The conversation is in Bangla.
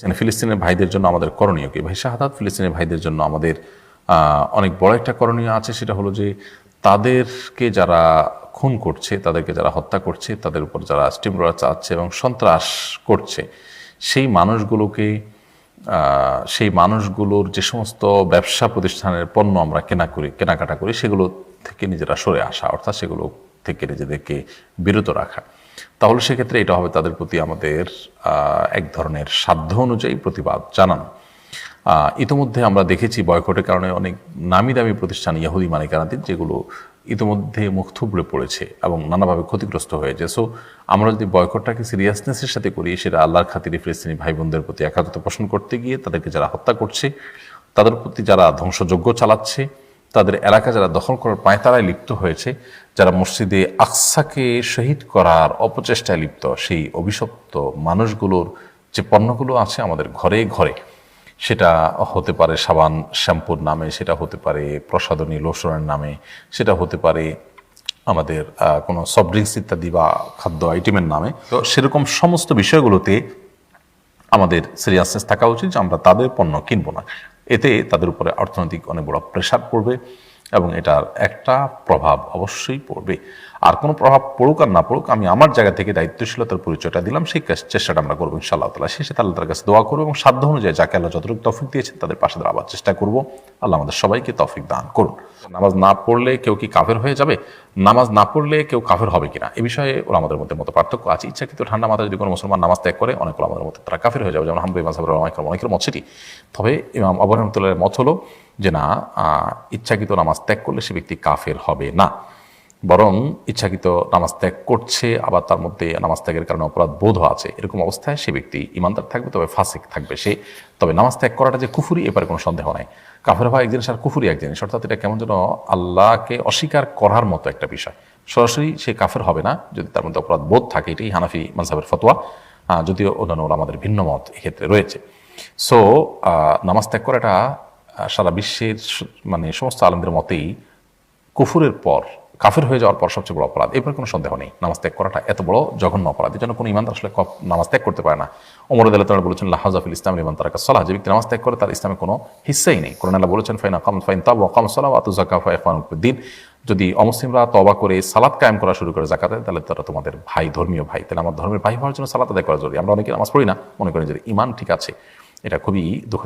মানে ফিলিস্তিনের ভাইদের জন্য আমাদের করণীয় কি? ভাই, শাহাদাত ফিলিস্তিনের ভাইদের জন্য আমাদের অনেক বড় একটা করণীয় আছে। সেটা হলো যে তাদেরকে যারা খুন করছে, তাদেরকে যারা হত্যা করছে, তাদের উপর যারা স্টিমরা চাচ্ছে এবং সন্ত্রাস করছে, সেই মানুষগুলোকে সেই মানুষগুলোর যে সমস্ত ব্যবসা প্রতিষ্ঠানের পণ্য আমরা কেনা করি, কেনাকাটা করি, সেগুলো থেকে নিজেরা সরে আসা, অর্থাৎ সেগুলো থেকে নিজেদেরকে বিরত রাখা। তাহলে সেক্ষেত্রে এটা হবে তাদের প্রতি আমাদের এক ধরনের সাধ্য অনুযায়ী প্রতিবাদ জানানো। ইতোমধ্যে আমরা দেখেছি বয়কটের কারণে অনেক নামি দামি প্রতিষ্ঠান ইয়াহুদি মালিকানাধীন যেগুলো ইতিমধ্যে মুখ থুবড়ে পড়েছে এবং নানাভাবে ক্ষতিগ্রস্ত হয়েছে। সো আমরা যদি বয়কটটাকে সিরিয়াসনেসের সাথে করি, সেটা আল্লাহর খাতিরে ফিলিস্তিনি ভাই বোনদের প্রতি একাত্মতা পোষণ করতে গিয়ে তাদেরকে যারা হত্যা করছে, তাদের প্রতি যারা ধ্বংসযজ্ঞ চালাচ্ছে তাদের এলাকা যারা দখল করার পায়তারায় লিপ্ত হয়েছে। যারা মসজিদে আকসাকে শহীদ করার অপচেষ্টায় লিপ্ত, সেই অভিশপ্ত মানুষগুলোর যে পণ্যগুলো আছে আমাদের ঘরে ঘরে, সেটা হতে পারে সাবান শ্যাম্পুর নামে, সেটা হতে পারে প্রসাদনী লোশনের নামে, সেটা হতে পারে আমাদের কোনো সফট ড্রিঙ্কস ইত্যাদি বা খাদ্য আইটেমের নামে। তো সেরকম সমস্ত বিষয়গুলোতে আমাদের সিরিয়াসনেস থাকা উচিত যে আমরা তাদের পণ্য কিনবো না। এতে তাদের উপরে অর্থনৈতিক অনেক বড় প্রেশার পড়বে। এবং এটার একটা প্রভাব অবশ্যই পড়বে। আর কোনো প্রভাব পড়ুক আর না পড়ুক, আমি আমার জায়গা থেকে দায়িত্বশীলতার পরিচয়টা দিলাম, সেই চেষ্টাটা আমরা করব ইনশাআল্লাহ তালা শেষে তাল্লাহ তার কাছে দোয়া করব এবং সাধ্য অনুযায়ী যাকে আল্লাহ যতটুকু তফিক দিয়েছেন তাদের পাশে দাঁড়াবার চেষ্টা করব। আল্লাহ আমাদের সবাইকে তফিক দান করুন। নামাজ না পড়লে কেউ কি কাফের হয়ে যাবে? নামাজ না পড়লে কেউ কাফের হবে কিনা? এ বিষয়ে ওরা আমাদের মধ্যে মতো পার্থক্য আছে। ইচ্ছাকৃত ঠান্ডা মাথায় যদি কোনো মুসলমান নামাজ ত্যাগ করে, অনেক আমাদের মধ্যে তারা কাফের হয়ে যাবে। যেমন হাম্বুই মাসাবের অনেকের অনেকের মত সেটি তবে ইমাম আবু মত হলো যে না ইচ্ছাকৃত নামাজ ত্যাগ করলে সে ব্যক্তি কাফের হবে না। বরং ইচ্ছাকৃত নামাজ ত্যাগ করছে, আবার তার মধ্যে নামাজ ত্যাগের কারণে অপরাধ বোধ আছে। এরকম অবস্থায় সে ব্যক্তি ইমানদার থাকবে, তবে ফাসিক থাকবে সে। তবে নামাজ ত্যাগ করাটা যে কুফুরি এবারে কোনো সন্দেহ নাই। কাফের হওয়া এক জিনিস আর কুফুরি এক জিনিস অর্থাৎ এটা কেমন যেন আল্লাহকে অস্বীকার করার মতো একটা বিষয়। সরাসরি সে কাফের হবে না, যদি তার মধ্যে অপরাধ বোধ থাকে, এটাই হানাফি মানসাবের ফতোয়া। যদিও অন্যান্য আমাদের ভিন্ন মত এক্ষেত্রে রয়েছে। সো নামাজ ত্যাগ করাটা সারা বিশ্বের মানে সমস্ত আলমদের মতেই কুফুরের পর, কাফের হয়ে যাওয়ার পর সবচেয়ে বড় অপরাধ। এরপর কোনো সন্দেহ নেই, নামাজ ত্যাগ করাটা এত বড় জঘন্য অপরাধ এই জন্য কোনো ইমানদার আসলে নামাজ ত্যাগ করতে পারে না। ওমর আদালত বলেছেন লাহাজাফিল ইসলাম ইমান তারা সলাহ। যে ব্যক্তি নামাজ ত্যাগ করে, তার ইসলামে কোনো হিস্সাই নেই। কোরআন আল্লাহ বলেছেন, ফাইন আকাম, ফাইন তাব ওয়াকাম সালাহ আতু জাকা ফাইফান দিন। যদি অমুসলিমরা তবা করে সালাদ কায়েম করা শুরু করে জাকাতে তাহলে তারা তোমাদের ভাই, ধর্মীয় ভাই। তাহলে আমার ধর্মের ভাই হওয়ার জন্য সালাত আদায় করা জরুরি। আমরা অনেকে নামাজ পড়ি না, মনে করি যে ইমান ঠিক আছে। এটা খুবই দুঃখ